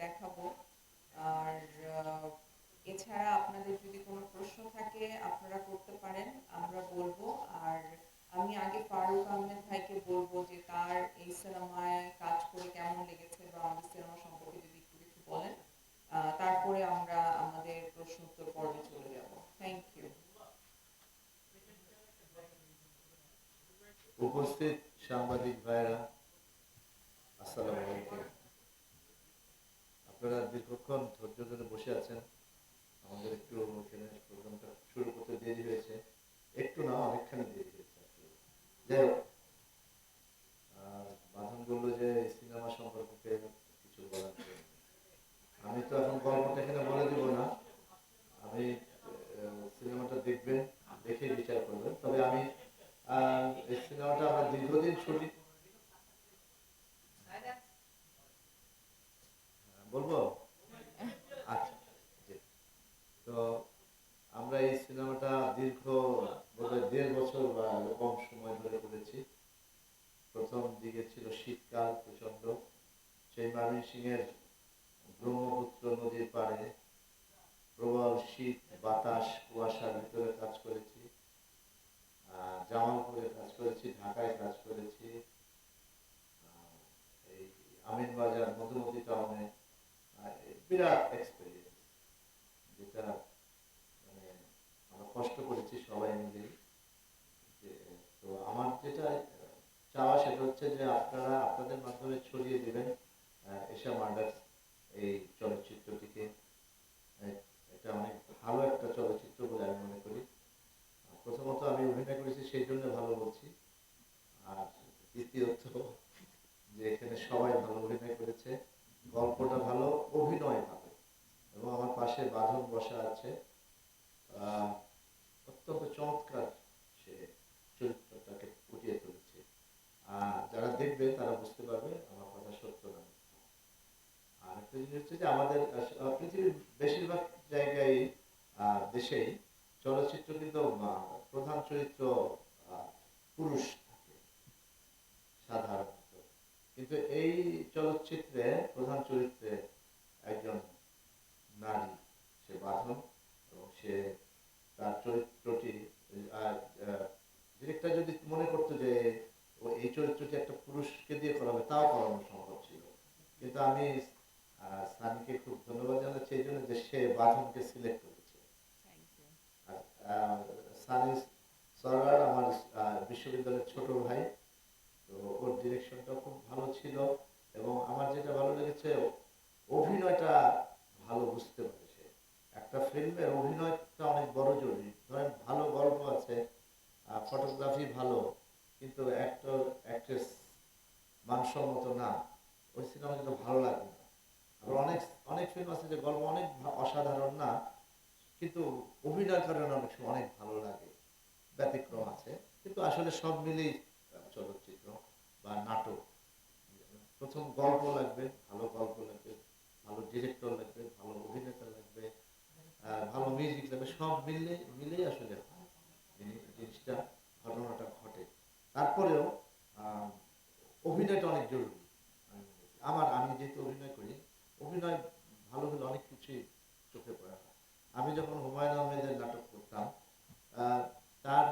দেখাবো। আর এছাড়া আপনাদের যদি কোনো প্রশ্ন থাকে, আপনারা করতে পারেন, আমরা বলব। আর আমি আগে ফারুক আহমেদ ভাইকে বলব যে, তার এই সিনেমায় কাজ করে কেমন লেগেছে বা আমাদের সিনেমা সম্পর্কে যদি একটু কিছু বলেন তারপরে আমরা আমাদের প্রশ্ন উত্তর পর্বে চলে যাব। থ্যাংক ইউ উপস্থিত সাংবাদিক ভাইরা আসসালামু আলাইকুম। আপনারা দীর্ঘক্ষণ ধৈর্য ধরে বসে আছেন আমাদের একটু এখানে প্রোগ্রামটা শুরু করতে দেরি হয়েছে একটু না, অনেকখানি দেরি হয়েছে আসলে। যাই হোক, আর বাঁধন বলল যে, সিনেমা সম্পর্কে কিছু বলার। আমি তো এখন গল্পটা এখানে বলে দিব না আমি সিনেমাটা দেখবেন, দেখে বিচার করবেন তবে আমি এই সিনেমাটা আমরা দীর্ঘদিন শুটিং বলব? আচ্ছা তো আমরা এই সিনেমাটা দীর্ঘ, বোধহয় দেড় বছর বা কম সময় ধরে করেছি। প্রথম দিকে ছিল শীতকাল প্রচণ্ড সেই বার্নি সিং এর ব্রহ্মপুত্র নদীর পাড়ে প্রবল শীত, বাতাস কুয়াশার ভিতরে কাজ করেছি আহ, জামালপুরে কাজ করেছি ঢাকায় কাজ করেছি আহ, এই আমিনবাজার মধুমতি টাউনে আহ, বিরাট এক্সপিরিয়েন্স যেটা মানে আমরা কষ্ট করেছি সবাই মিলে। তো আমার যেটা চাওয়া সেটা হচ্ছে যে আপনারা আপনাদের মাধ্যমে ছড়িয়ে দেবেন এশা মার্ডার্স এই চলচ্চিত্রটিকে। এটা অনেক ভালো একটা চলচ্চিত্র বলে আমি মনে করি। প্রথমত আমি অভিনয় করেছি সেই জন্য ভালো বলছি আর দ্বিতীয়ত যে এখানে সবাই ভালো অভিনয় করেছে গল্পটা ভালো অভিনয় ভালো এবং আমার পাশে বাঁধন বসা আছে। অত্যন্ত চমৎকার সে চরিত্রটাকে ফুটিয়ে তুলেছে। আর যারা দেখবে তারা বুঝতে পারবে আমার কথা সত্য না আর একটা জিনিস হচ্ছে যে আমাদের পৃথিবীর বেশিরভাগ জায়গায় দেশেই চলচ্চিত্র কিন্তু প্রধান চরিত্র পুরুষ থাকে, সাধারণত। কিন্তু এই চলচ্চিত্রে, প্রধান চরিত্রে একজন নারী সে বাঁধন এবং সে তার চরিত্রটি ডিরেক্টর যদি মনে করতো যে ও এই চরিত্রটি একটা পুরুষকে দিয়ে করাবে তাও করানো সম্ভব ছিল। কিন্তু আমি সানিকে খুব ধন্যবাদ জানাচ্ছি এই জন্য যে সে বাঁধনকে সিলেক্ট করেছে। সানি সরকার আমার বিশ্ববিদ্যালয়ের ছোট ভাই তো ওর ডিরেকশনটাও খুব ভালো ছিল এবং আমার যেটা ভালো লেগেছে অভিনয়টা ভালো বুঝতে পেরেছে একটা ফিল্মের অভিনয়টা অনেক বড় জরুরি ধরেন ভালো গল্প আছে ফটোগ্রাফি ভালো কিন্তু অ্যাক্টর অ্যাক্ট্রেস মানসম্মত না। ওই সিনেমা কিন্তু ভালো লাগবে না। আবার অনেক অনেক ফিল্ম আছে যে গল্প অনেক অসাধারণ না, কিন্তু অভিনয় কারণে অনেক সময় অনেক ভালো লাগে। ব্যতিক্রম আছে। কিন্তু আসলে সব মিলেই চলচ্চিত্র বা নাটক। প্রথম গল্প লাগবে, ভালো গল্প লাগবে, ভালো ডিরেক্টর লাগবে, ভালো অভিনেতা লাগবে ভালো মিউজিক লাগবে, সব মিলে, মিলেই আসলে হয়। অভিনয়টা অনেক জরুরি। আমার, আমি যেহেতু অভিনয় করি, অভিনয় ভালো হলে অনেক কিছুই চোখে পড়ে। না আমি যখন হুমায়ুন আহমেদের নাটক করতাম তার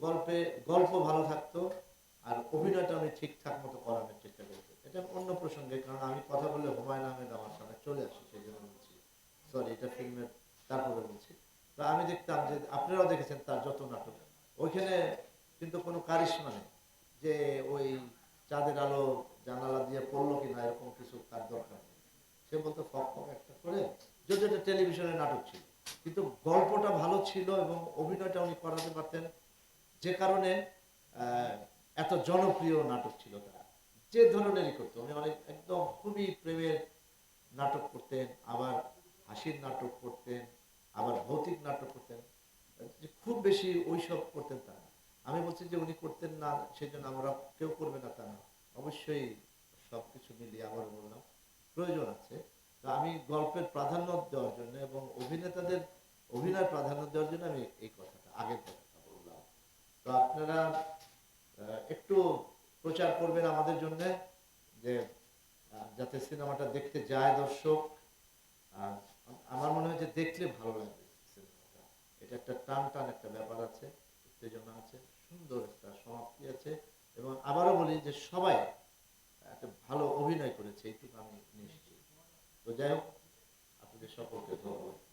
গল্পে, গল্প ভালো থাকতো আর অভিনয়টা আমি ঠিকঠাক মতো করানোর চেষ্টা করতাম। এটা অন্য প্রসঙ্গে, কারণ আমি কথা বললে হুমায়ুন আহমেদ আমার সামনে চলে আসে, সেই জন্য বলছি সরি এটা ফিল্মের তারপরে বলছি। তো আমি দেখতাম যে, আপনারাও দেখেছেন তার যত নাটক। ওইখানে কিন্তু কোনো কারিশমা নেই যে ওই চাঁদের আলো জানালা দিয়ে পড়ল কিনা এরকম কিছু তার দরকার সে বলতো, ফক ফক একটা করে। যদি এটা টেলিভিশনের নাটক ছিল, কিন্তু গল্পটা ভালো ছিল এবং অভিনয়টা উনি করাতে পারতেন। যে কারণে এত জনপ্রিয় নাটক ছিল তারা। যে ধরনেরই করতো। উনি অনেক, একদম খুবই প্রেমের নাটক করতেন, আবার হাসির নাটক করতেন, আবার ভৌতিক নাটক করতেন। খুব বেশি ওইসব করতেন তা না। আমি বলছি যে উনি করতেন না সেই জন্য আমরা কেউ করবে না তা না। অবশ্যই সব কিছু মিলিয়ে আবার বললাম, প্রয়োজন আছে। তো আমি গল্পের প্রাধান্য দেওয়ার জন্য এবং অভিনেতাদের অভিনয় প্রাধান্য দেওয়ার জন্য আমি এই কথাটা, আগের কথাটা বললাম। তো আপনারা একটু প্রচার করবেন আমাদের জন্য, যে যাতে সিনেমাটা দেখতে যায় দর্শক। আর আমার মনে হয় যে দেখলে ভালো লাগবে সিনেমাটা। এটা একটা টান টান একটা ব্যাপার আছে, উত্তেজনা আছে। সুন্দর একটা সমাপ্তি আছে এবং আবারও বলি যে সবাই একটা ভালো অভিনয় করেছে, এইটুকু আমি নিশ্চিত। তো যাই হোক, আপনাদের সকলকে ধন্যবাদ।